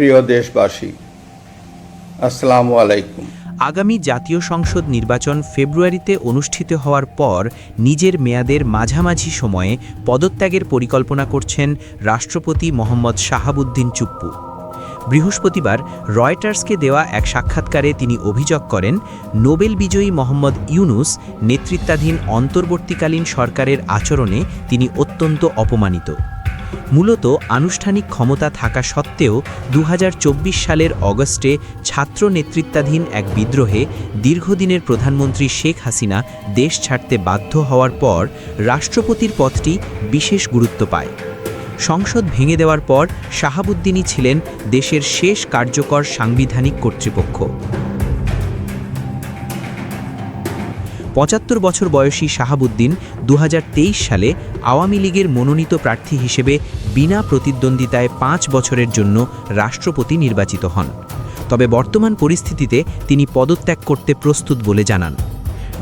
প্রিয় দেশবাসী, আসসালামু আলাইকুম। আগামী জাতীয় সংসদ নির্বাচন ফেব্রুয়ারিতে অনুষ্ঠিত হওয়ার পর নিজের মেয়াদের মাঝামাঝি সময়ে পদত্যাগের পরিকল্পনা করছেন রাষ্ট্রপতি মোহাম্মদ শাহাবুদ্দিন চুপ্পু। বৃহস্পতিবার রয়টার্সকে দেওয়া এক সাক্ষাৎকারে তিনি অভিযোগ করেন, নোবেল বিজয়ী মোহাম্মদ ইউনুস নেতৃত্বাধীন অন্তর্বর্তীকালীন সরকারের আচরণে তিনি অত্যন্ত অপমানিত। মূলত আনুষ্ঠানিক ক্ষমতা থাকা সত্ত্বেও দু হাজার চব্বিশ সালের অগস্টে ছাত্র নেতৃত্বাধীন এক বিদ্রোহে দীর্ঘদিনের প্রধানমন্ত্রী শেখ হাসিনা দেশ ছাড়তে বাধ্য হওয়ার পর রাষ্ট্রপতির পদটি বিশেষ গুরুত্ব পায়। সংসদ ভেঙে দেওয়ার পর শাহাবুদ্দিনই ছিলেন দেশের শেষ কার্যকর সাংবিধানিক কর্তৃপক্ষ। পঁচাত্তর বছর বয়সী শাহাবুদ্দিন দু হাজার তেইশ সালে আওয়ামী লীগের মনোনীত প্রার্থী হিসেবে বিনা প্রতিদ্বন্দ্বিতায় পাঁচ বছরের জন্য রাষ্ট্রপতি নির্বাচিত হন। তবে বর্তমান পরিস্থিতিতে তিনি পদত্যাগ করতে প্রস্তুত বলে জানান।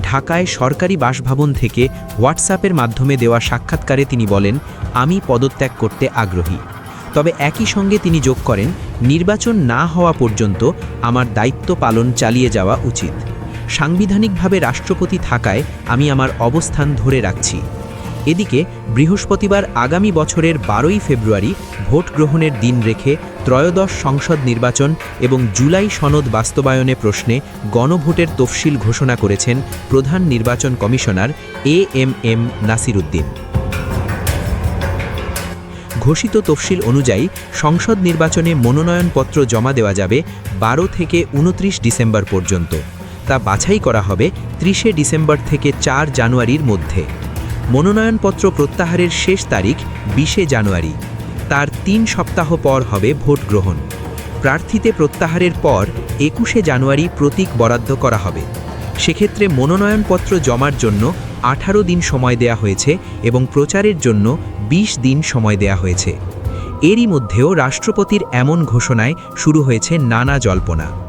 ঢাকায় সরকারি বাসভবন থেকে হোয়াটসঅ্যাপের মাধ্যমে দেওয়া সাক্ষাৎকারে তিনি বলেন, আমি পদত্যাগ করতে আগ্রহী। তবে একই সঙ্গে তিনি যোগ করেন, নির্বাচন না হওয়া পর্যন্ত আমার দায়িত্ব পালন চালিয়ে যাওয়া উচিত। সাংবিধানিকভাবে রাষ্ট্রপতি থাকায় আমি আমার অবস্থান ধরে রাখছি। এদিকে, বৃহস্পতিবার আগামী বছরের বারোই ফেব্রুয়ারি ভোট গ্রহণের দিন রেখে ত্রয়োদশ সংসদ নির্বাচন এবং জুলাই সনদ বাস্তবায়নে প্রশ্নে গণভোটের তফসিল ঘোষণা করেছেন প্রধান নির্বাচন commissioner A M M Nasiruddin. ঘোষিত তফসিল অনুযায়ী সংসদ নির্বাচনে মনোনয়নপত্র জমা দেওয়া যাবে বারো থেকে উনত্রিশ ডিসেম্বর পর্যন্ত। তা বাছাই করা হবে ত্রিশে ডিসেম্বর থেকে চার জানুয়ারির মধ্যে। মনোনয়নপত্র প্রত্যাহারের শেষ তারিখ বিশে জানুয়ারি। তার তিন সপ্তাহ পর হবে ভোট গ্রহণ। প্রার্থীতে প্রত্যাহারের পর একুশে জানুয়ারি প্রতীক বরাদ্দ করা হবে। সেক্ষেত্রে মনোনয়নপত্র জমার জন্য আঠারো দিন সময় দেয়া হয়েছে এবং প্রচারের জন্য ২০ দিন সময় দেয়া হয়েছে। এরই মধ্যেও রাষ্ট্রপতির এমন ঘোষণায় শুরু হয়েছে নানা জল্পনা।